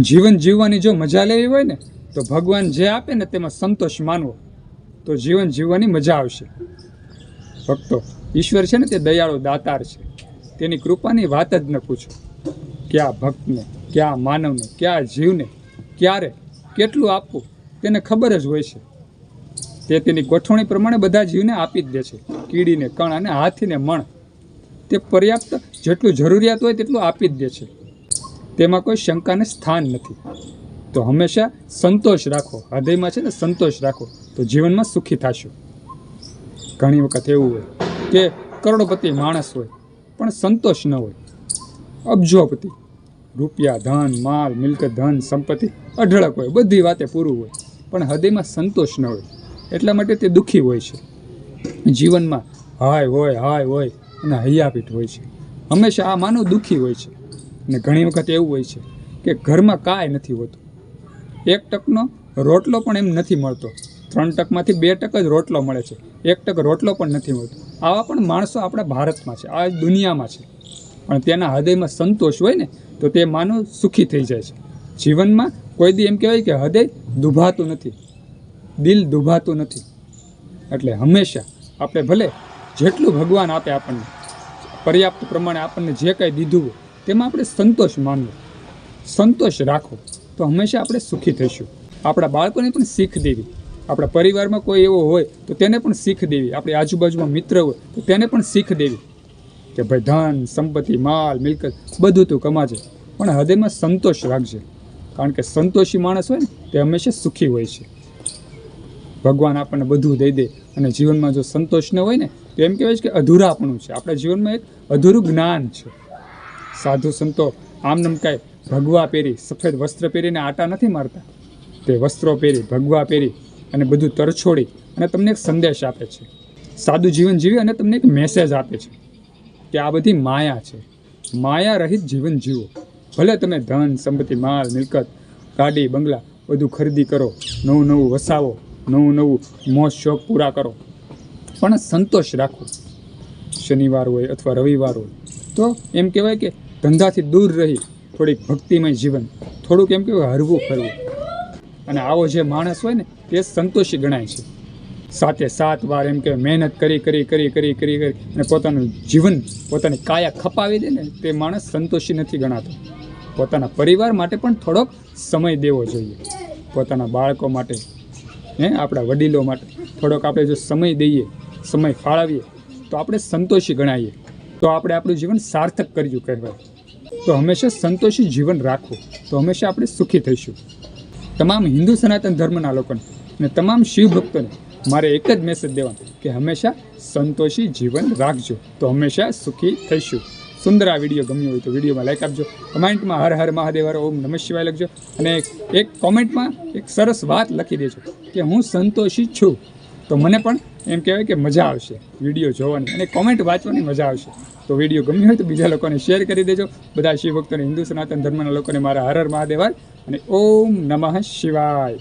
જીવન જીવવાની જો મજા લેવી હોય ને, તો ભગવાન જે આપે ને તેમાં સંતોષ માનવો. તો જીવન જીવવાની મજા આવશે. ભક્તો, ઈશ્વર છે ને તે દયાળુ દાતાર છે. તેની કૃપાની વાત જ ન પૂછો. ક્યાં ભક્તને, ક્યાં માનવને, ક્યાં જીવને, ક્યારે, કેટલું આપવું, તેને ખબર જ હોય છે. તે તેની ગોઠવણી પ્રમાણે બધા જીવને આપી જ દે છે. કીડીને કણ અને હાથીને, મણ. તે પર્યાપ્ત જેટલું જરૂરિયાત હોય તેટલું આપી જ દે છે. તેમાં કોઈ શંકાને સ્થાન નથી. તો હંમેશા સંતોષ રાખો. હૃદયમાં છે ને સંતોષ રાખો. તો જીવનમાં સુખી થશો. ઘણી વખત એવું હોય કે કરોડપતિ માણસ હોય, પણ સંતોષ ન હોય. અબજોપતિ, રૂપિયા, ધન, માલ, મિલકત, ધન, સંપત્તિ, અઢળક હોય, બધી વાતે પૂરું હોય, પણ હૃદયમાં સંતોષ ન હોય. એટલા માટે તે દુઃખી હોય છે. જીવનમાં હાય હોય હાય હોય અને હૈયાપીઠ હોય છે. હંમેશા આ માનવ દુઃખી હોય છે. અને ઘણી વખત એવું હોય છે કે ઘરમાં કાંઈ નથી હોતું. એક ટકનો રોટલો પણ એમ નથી મળતો. ત્રણ ટકમાંથી બે ટક જ રોટલો મળે છે. એક ટક રોટલો પણ નથી મળતો. આવા પણ માણસો આપણા ભારતમાં છે, આ દુનિયામાં છે. પણ તેના હૃદયમાં સંતોષ હોય ને, તો તે માનવ સુખી થઈ જાય છે. જીવનમાં કોઈ દી એમ કહેવાય કે હૃદય દુભાતું નથી, દિલ દુભાતું નથી. એટલે હંમેશા આપણે ભલે જેટલું ભગવાન આપે આપણને, પર્યાપ્ત પ્રમાણે આપણને જે કંઈ દીધું તેમાં આપણે સંતોષ માનવો. સંતોષ રાખો તો હંમેશા આપણે સુખી થઈશું. આપણા બાળકોને પણ શીખ દેવી. આપણા પરિવારમાં કોઈ એવો હોય, તો તેને પણ શીખ દેવી. આપણી આજુબાજુમાં મિત્ર હોય, તો તેને પણ શીખ દેવી. કે ભાઈ ધન, સંપત્તિ, માલ, મિલકત, બધું તું કમાજે. પણ હૃદયમાં સંતોષ રાખજે. કારણ કે સંતોષી માણસ હોય ને, તે હંમેશા સુખી હોય છે. ભગવાન આપણને બધું દઈ દે અને જીવનમાં જો સંતોષ ન હોય ને, તો એમ કહેવાય છે કે અધૂરાપણું છે. આપણા જીવનમાં એક અધૂરું જ્ઞાન છે. સાધુ સંતો આમ નમ કાંઈ ભગવા પહેરી, સફેદ વસ્ત્ર પહેરીને આટા નથી મારતા. તે વસ્ત્રો પહેરી, ભગવા પહેરી અને બધું તરછોડી અને તમને એક સંદેશ આપે છે. સાદું જીવન જીવી અને તમને એક મેસેજ આપે છે કે આ બધી માયા છે. માયા રહિત જીવન જીવો. ભલે તમે ધન, સંપત્તિ, માલ, મિલકત, ગાડી, બંગલા બધું ખરીદી કરો, નવું નવું વસાવો, નવું નવું મોજ, શોખ પૂરા કરો. પણ સંતોષ રાખો. શનિવાર હોય અથવા રવિવાર હોય, તો એમ કહેવાય કે ધંધાથી દૂર રહી થોડીક ભક્તિમય જીવન. થોડુંક એમ કહેવાય હરવું ફરવું. અને આવો જે માણસ હોય ને તે સંતોષી ગણાય છે. સાતે સાત વાર એમ કે મહેનત કરી કરી કરી કરી કરી કરી, અને પોતાનું જીવન પોતાની કાયા ખપાવી દે ને, તે માણસ સંતોષી નથી ગણાતો. પોતાના પરિવાર માટે પણ થોડોક સમય દેવો જોઈએ. પોતાના બાળકો માટે, હે, આપણા વડીલો માટે થોડોક આપણે જો સમય દઈએ, સમય ફાળવીએ, તો આપણે સંતોષી ગણાઈએ. તો આપણે આપણું જીવન સાર્થક કર્યું કહેવાય. તો હંમેશા સંતોષી જીવન રાખવું, તો હંમેશા આપણે સુખી થઈશું. તમામ હિન્દુ સનાતન ધર્મના લોકોને અને તમામ શિવ ભક્તોને મારે એક જ મેસેજ દેવાનો કે હંમેશા સંતોષી જીવન રાખજો, તો હંમેશા સુખી થઈશું. સુંદર આ વીડિયો ગમ્યો હોય તો વિડીયોમાં લાઈક આપજો, કમેન્ટમાં હર હર મહાદેવ ઓમ નમઃ શિવાય લખજો અને એક કોમેન્ટમાં એક સરસ વાત લખી દેજો કે હું સંતોષી છું. તો મને પણ એમ કહેવાય કે મજા આવશે વીડિયો જોવાની અને કોમેન્ટ વાંચવાની મજા આવશે. તો વીડિયો ગમ્યો હોય તો બીજા લોકોને શેર કરી દેજો. બધા શિવ ભક્તોને હિન્દુ સનાતન ધર્મના લોકોને મારા હર હર મહાદેવ અને ઓમ નમઃ શિવાય.